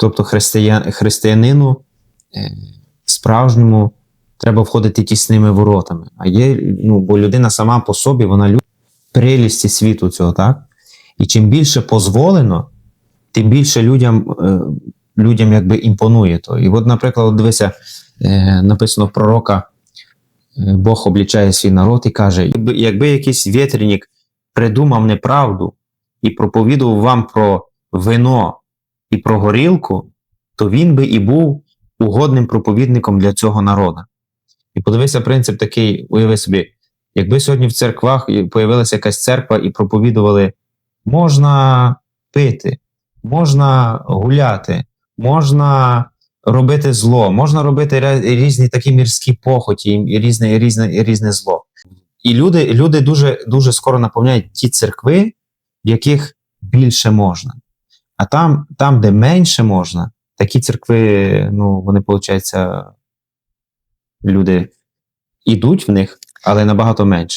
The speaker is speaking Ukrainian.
Тобто християн, християнину е, справжньому треба входити тісними воротами. А є, ну, бо людина сама по собі, вона любить прелісті світу цього, так? І чим більше дозволено, тим більше людям, е, людям якби імпонує то. І от, наприклад, от дивися, е, написано в пророка, Бог облічає свій народ і каже: якби якийсь вітряник придумав неправду і проповідував вам про вино і про горілку, то він би і був угодним проповідником для цього народу. І подивися, принцип такий, уяви собі, якби сьогодні в церквах появилася якась церква і проповідували, можна пити, можна гуляти, можна робити зло, можна робити різні такі мірські похоті, і різне, різне, і різне зло. І люди, люди дуже, дуже скоро наповняють ті церкви, в яких більше можна. А там, там, де менше можна, такі церкви, ну, вони, виходить, люди йдуть в них, але набагато менше.